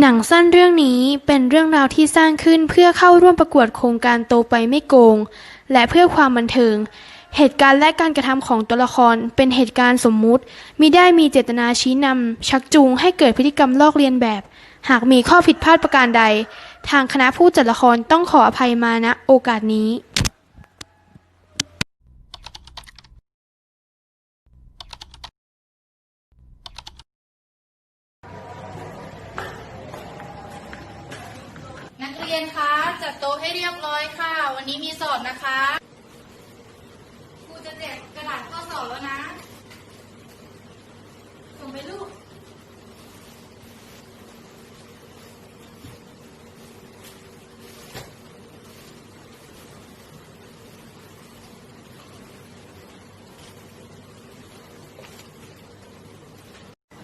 หนังสั้นเรื่องนี้เป็นเรื่องราวที่สร้างขึ้นเพื่อเข้าร่วมประกวดโครงการโตไปไม่โกง และเพื่อความบันเทิง เหตุการณ์และการกระทำของตัวละครเป็นเหตุการณ์สมมุติมิได้มีเจตนาชี้นำชักจูงให้เกิดพฤติกรรมลอกเลียนแบบ หากมีข้อผิดพลาดประการใด ทางคณะผู้จัดละครต้องขออภัยมาณโอกาสนี้ เรียนคะจัดโต๊ะให้เรียบร้อยค่ะ วันนี้มีสอบนะคะครูจะแจกกระดาษข้อสอบแล้วนะส่งไปลูก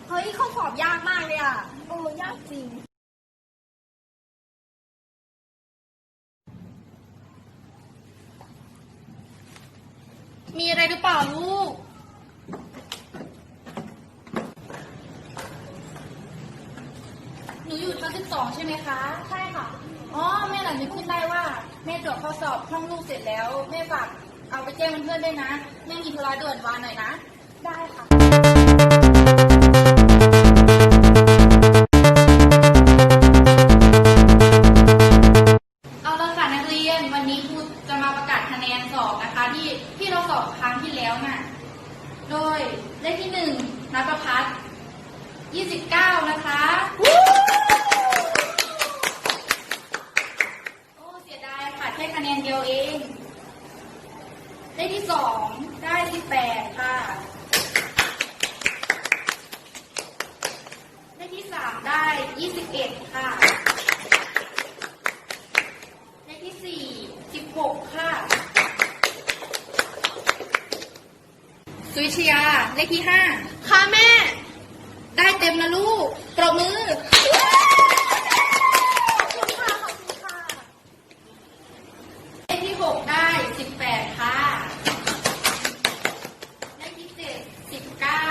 เฮ้ยข้อสอบยากมากเลยอะ โอ้ยากจริง มีอะไรหรือเปล่าลูก หนูอยู่ชั้นสิบสองใช่ไหมคะ ใช่ค่ะ อ๋อ แม่หลังนึกขึ้นได้ว่า แม่ตรวจข้อสอบห้องลูกเสร็จแล้ว แม่ฝากเอาไปแจ้งเพื่อนๆด้วยนะ แม่มีธุระด่วนวานหน่อยนะ ได้ค่ะ นสอบนะคะ ที่ที่เราสอบครั้งที่แล้วน่ะ โดยเลขที่หนึ่งนัทพัฒน์ยี่สิบเก้านะคะโอ้เสียดายค่ะแค่คะแนนเดียวเอง เลขที่สองได้สิบแปดค่ะ เลขที่สามได้ยี่สิบเอ็ดค่ะ เลขที่สี่สิบหกค่ะ สุวิชยาเลขที่ห้าค่ะแม่ ได้เต็มนะลูก ปรบมือ เลขที่หกได้สิบแปดค่ะ เลขที่เจ็ดสิบเก้า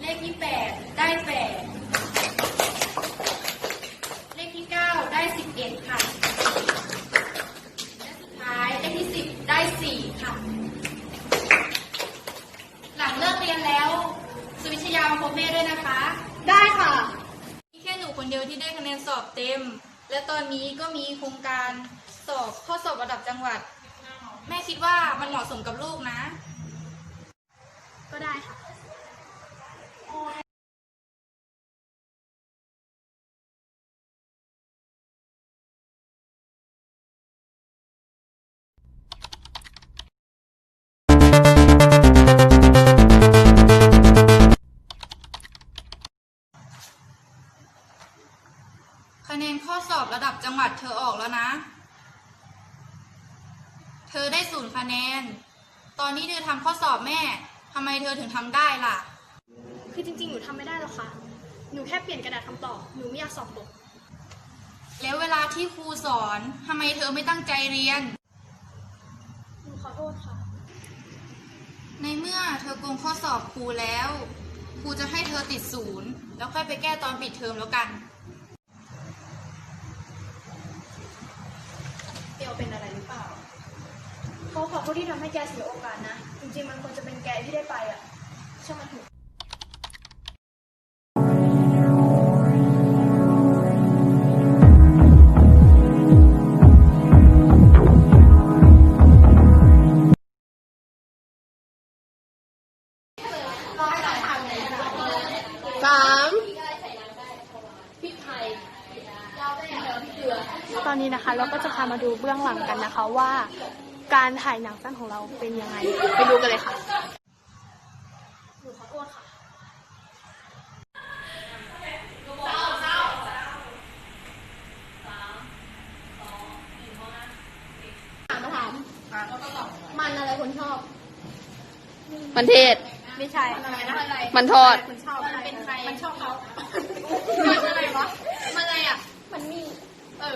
เลขที่แปดได้แปด เลขที่เก้าได้สิบเอ็ดค่ะ และสุดท้ายเลขที่สิบได้สี่ค่ะ หลังเลิกเรียนแล้ว สุวิชยามาพบแม่ด้วยนะคะ ได้ค่ะ มีแค่หนูคนเดียวที่ได้คะแนนสอบเต็ม และตอนนี้ก็มีโครงการสอบข้อสอบระดับจังหวัด แม่คิดว่ามันเหมาะสมกับลูกนะ ก็ได้ค่ะ ธอได้ศูนย์คะแนน ตอนนี้เธอทำข้อสอบแม่ ทำไมเธอถึงทำได้ล่ะ คือจริงๆ หนูทำไม่ได้หรอกค่ะ หนูแค่เปลี่ยนกระดาษคำตอบ หนูไม่อยากสอบตก แล้วเวลาที่ครูสอนทำไมเธอไม่ตั้งใจเรียน หนูขอโทษค่ะ ในเมื่อเธอโกงข้อสอบครูแล้ว ครูจะให้เธอติดศูนย์แล้วค่อยไปแก้ตอนปิดเทอมแล้วกันเอวเป็นอะไรหรือ เปล่าเขาขอโทษที่ทำให้แกเสียโอกาสนะ จริงๆ มันควรจะเป็นแกที่ได้ไปอะ ช่างมันเถอะสามตอนนี้นะคะ เราก็จะพามาดูเบื้องหลังกันนะคะว่า การถ่ายหนังสั้นของเราเป็นยังไง ไปดูกันเลยค่ะหนูขอโทษค่ะถามมาถามมันอะไรคนชอบ มันเทศ ไม่ใช่มันทอดคุณชอบมันเป็นใครมันชอบเขา มันอะไรวะ มันอะไรอะ มันมี เออ